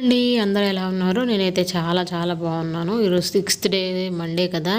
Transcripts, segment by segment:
అండి అందరూ ఎలా ఉన్నారు? నేనైతే చాలా చాలా బాగున్నాను. ఈరోజు సిక్స్త్ డే మండే కదా.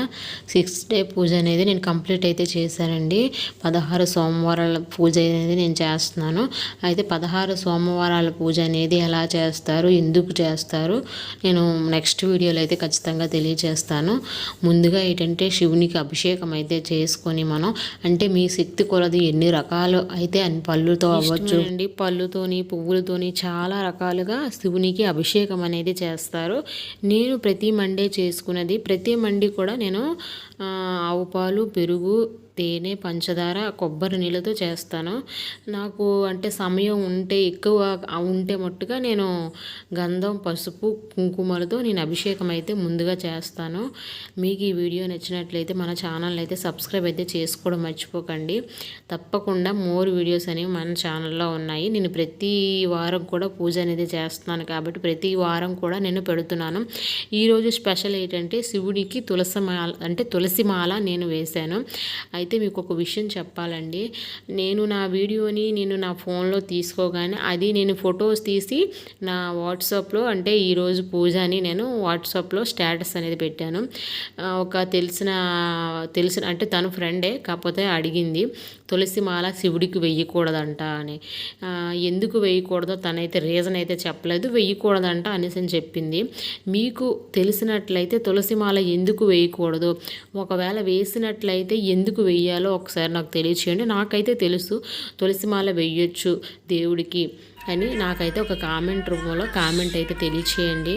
సిక్స్త్ డే పూజ అనేది నేను కంప్లీట్ అయితే చేశానండి. పదహారు సోమవారాల పూజ అనేది నేను చేస్తున్నాను. అయితే పదహారు సోమవారాల పూజ అనేది ఎలా చేస్తారు? ఎందుకు చేస్తారు? నేను నెక్స్ట్ వీడియోలో అయితే ఖచ్చితంగా తెలియజేస్తాను. ముందుగా ఏంటంటే శివునికి అభిషేకం అయితే చేసుకొని మనం అంటే మీ శక్తి కొలది ఎన్ని రకాలు అయితే అని పళ్ళుతో అవ్వచ్చు. అండి పళ్ళుతోని పువ్వులతోని చాలా రకాలుగా శివునికి అభిషేకం అనేది చేస్తారు. నేను ప్రతి మండే చేసుకున్నది ప్రతి మండి కూడా నేను ఆవు పాలు పెరుగు తేనె పంచదార కొబ్బరి నీళ్ళతో చేస్తాను. నాకు అంటే సమయం ఉంటే ఎక్కువ ఉంటే మట్టుగా నేను గంధం పసుపు కుంకుమలతో నేను అభిషేకం అయితే ముందుగా చేస్తాను. మీకు ఈ వీడియో నచ్చినట్లయితే మన ఛానల్ అయితే సబ్స్క్రైబ్ అయితే చేసుకోవడం మర్చిపోకండి. తప్పకుండా మోర్ వీడియోస్ అనేవి మన ఛానల్లో ఉన్నాయి. నేను ప్రతి వారం కూడా పూజ అనేది చేస్తున్నాను కాబట్టి ప్రతి వారం కూడా నేను పెడుతున్నాను. ఈరోజు స్పెషల్ ఏంటంటే శివుడికి తులసి మాల అంటే తులసి మాల నేను వేశాను. అయితే అయితే మీకు ఒక విషయం చెప్పాలండి. నేను నా వీడియోని నేను నా ఫోన్లో తీసుకోగానే అది నేను ఫొటోస్ తీసి నా వాట్సాప్లో అంటే ఈరోజు పూజ అని నేను వాట్సాప్లో స్టేటస్ అనేది పెట్టాను. ఒక తెలిసిన తెలిసిన అంటే తను ఫ్రెండే కాకపోతే అడిగింది తులసి మాల శివుడికి వెయ్యకూడదంట అని. ఎందుకు వేయకూడదో తనైతే రీజన్ అయితే చెప్పలేదు వెయ్యకూడదంట అనేసి అని చెప్పింది. మీకు తెలిసినట్లయితే తులసి మాల ఎందుకు వేయకూడదు ఒకవేళ వేసినట్లయితే ఎందుకు వెయ్యి వేయాలో ఒకసారి నాకు తెలియచేయండి. నాకైతే తెలుసు. తులసిమాల వెయ్యొచ్చు దేవుడికి అని నాకైతే ఒక కామెంట్ రూపంలో కామెంట్ అయితే తెలియచేయండి.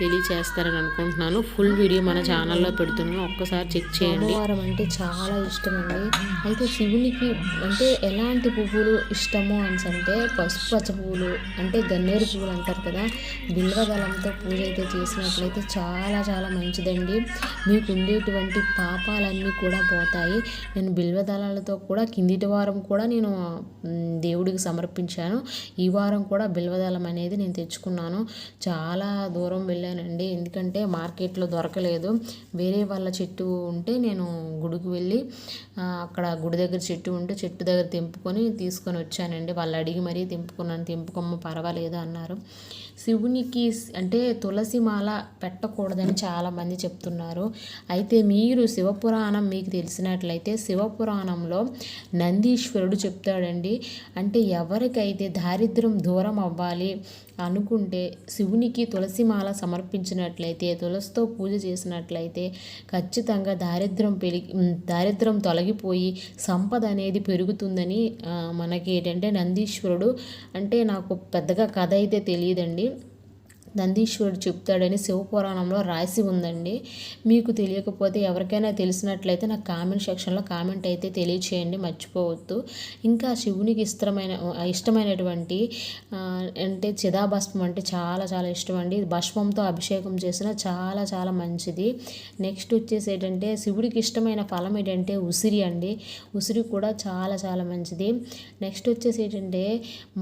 తెలియచేస్తారని అనుకుంటున్నాను. ఫుల్ వీడియో మన ఛానల్లో పెడుతున్నాను. ఒక్కసారి చెక్ చేయండి. సోమవారం అంటే చాలా ఇష్టం అండి అయితే శివునికి అంటే ఎలాంటి పువ్వులు ఇష్టము అని అంటే పసుపు పచ్చ పువ్వులు అంటే గన్నేరు పువ్వులు అంటారు కదా బిల్వదళంతో పూజ అయితే చేసినట్లయితే చాలా చాలా మంచిదండి. మీకు ఉండేటువంటి పాపాలన్నీ కూడా పోతాయి. నేను బిల్వదళాలతో కూడా కిందిటి వారం కూడా నేను దేవుడికి సమర్పించాను. ఈ వారం కూడా బిల్వదళం అనేది నేను తెచ్చుకున్నాను. చాలా దూరం వెళ్ళి వెళ్ళానండి. ఎందుకంటే మార్కెట్లో దొరకలేదు. వేరే వాళ్ళ చెట్టు ఉంటే నేను గుడికి వెళ్ళి అక్కడ గుడి దగ్గర చెట్టు ఉంటే చెట్టు దగ్గర తెంపుకొని తీసుకొని వచ్చానండి. వాళ్ళు అడిగి మరీ తెంపుకున్నాను. తెంపుకోమ్మ పర్వాలేదు అన్నారు. శివునికి అంటే తులసి మాల పెట్టకూడదని చాలామంది చెప్తున్నారు. అయితే మీరు శివపురాణం మీకు తెలిసినట్లయితే శివపురాణంలో నందీశ్వరుడు చెప్తాడండి. అంటే ఎవరికైతే దారిద్ర్యం దూరం అవ్వాలి అనుకుంటే శివునికి తులసిమాల సమర్పించినట్లయితే తులసితో పూజ చేసినట్లయితే ఖచ్చితంగా దారిద్రం పెరిగి దారిద్రం తొలగిపోయి సంపద అనేది పెరుగుతుందని మనకి ఏంటంటే నందీశ్వరుడు అంటే నాకు పెద్దగా కథ అయితే తెలియదండి. నందీశ్వరుడు చెప్తాడని శివపురాణంలో రాసి ఉందండి. మీకు తెలియకపోతే ఎవరికైనా తెలిసినట్లయితే నాకు కామెంట్ సెక్షన్లో కామెంట్ అయితే తెలియచేయండి మర్చిపోవద్దు. ఇంకా శివునికి ఇష్టమైన ఇష్టమైనటువంటి అంటే చిదాభస్మం అంటే చాలా చాలా ఇష్టం అండి భస్మంతో అభిషేకం చేసిన చాలా చాలా మంచిది. నెక్స్ట్ వచ్చేసి ఏంటంటే శివుడికి ఇష్టమైన ఫలం ఏంటంటే ఉసిరి అండి. ఉసిరి కూడా చాలా చాలా మంచిది. నెక్స్ట్ వచ్చేసి ఏంటంటే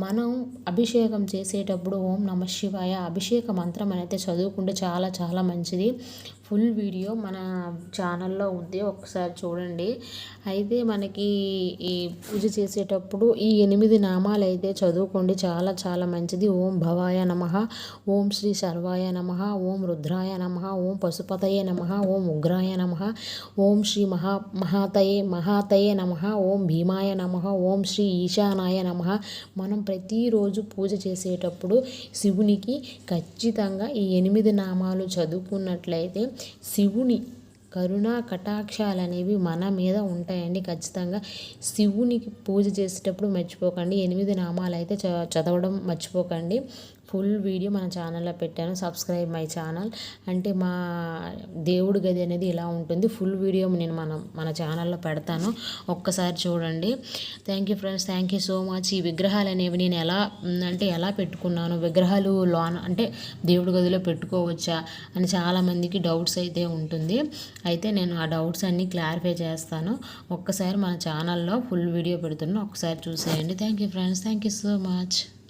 మనం అభిషేకం చేసేటప్పుడు ఓం నమ శివాయ అభిషేకం అభిషేక మంత్రం అనేది చదువుకుంటే చాలా చాలా మంచిది. ఫుల్ వీడియో మన ఛానల్లో ఉంది ఒకసారి చూడండి. అయితే మనకి ఈ పూజ చేసేటప్పుడు ఈ ఎనిమిది నామాలు అయితే చదువుకోండి. చాలా చాలా మంచిది. ఓం భవాయ నమ ఓం శ్రీ సర్వాయ నమ ఓం రుద్రాయ నమ ఓం పశుపతయే నమ ఓం ఉగ్రాయ నమ ఓం శ్రీ మహా మహాతయే మహాతయే నమ ఓం భీమాయ నమ ఓం శ్రీ ఈశానాయ నమ. మనం ప్రతిరోజు పూజ చేసేటప్పుడు శివునికి ఖచ్చితంగా ఈ ఎనిమిది నామాలు చదువుకున్నట్లయితే శివుని కరుణా కటాక్షాలు అనేవి మన మీద ఉంటాయండి ఖచ్చితంగా. శివునికి పూజ చేసేటప్పుడు మర్చిపోకండి. ఎనిమిది నామాలు అయితే చదవడం మర్చిపోకండి. ఫుల్ వీడియో మన ఛానల్లో పెట్టాను. సబ్స్క్రైబ్ మై ఛానల్ అంటే మా దేవుడి గది అనేది ఇలా ఉంటుంది. ఫుల్ వీడియో నేను మనం మన ఛానల్లో పెడతాను. ఒక్కసారి చూడండి. Thank you friends thank you so much ఈ విగ్రహాలు అనేవి నేను ఎలా అంటే ఎలా పెట్టుకున్నాను? విగ్రహాలు లోన్ అంటే దేవుడి గదిలో పెట్టుకోవచ్చా? అని చాలామందికి డౌట్స్ అయితే ఉంటుంది. అయితే నేను ఆ డౌట్స్ అన్నీ క్లారిఫై చేస్తాను. ఒక్కసారి మన ఛానల్లో ఫుల్ వీడియో పెడుతున్నాను ఒకసారి చూసేయండి. Thank you friends thank you so much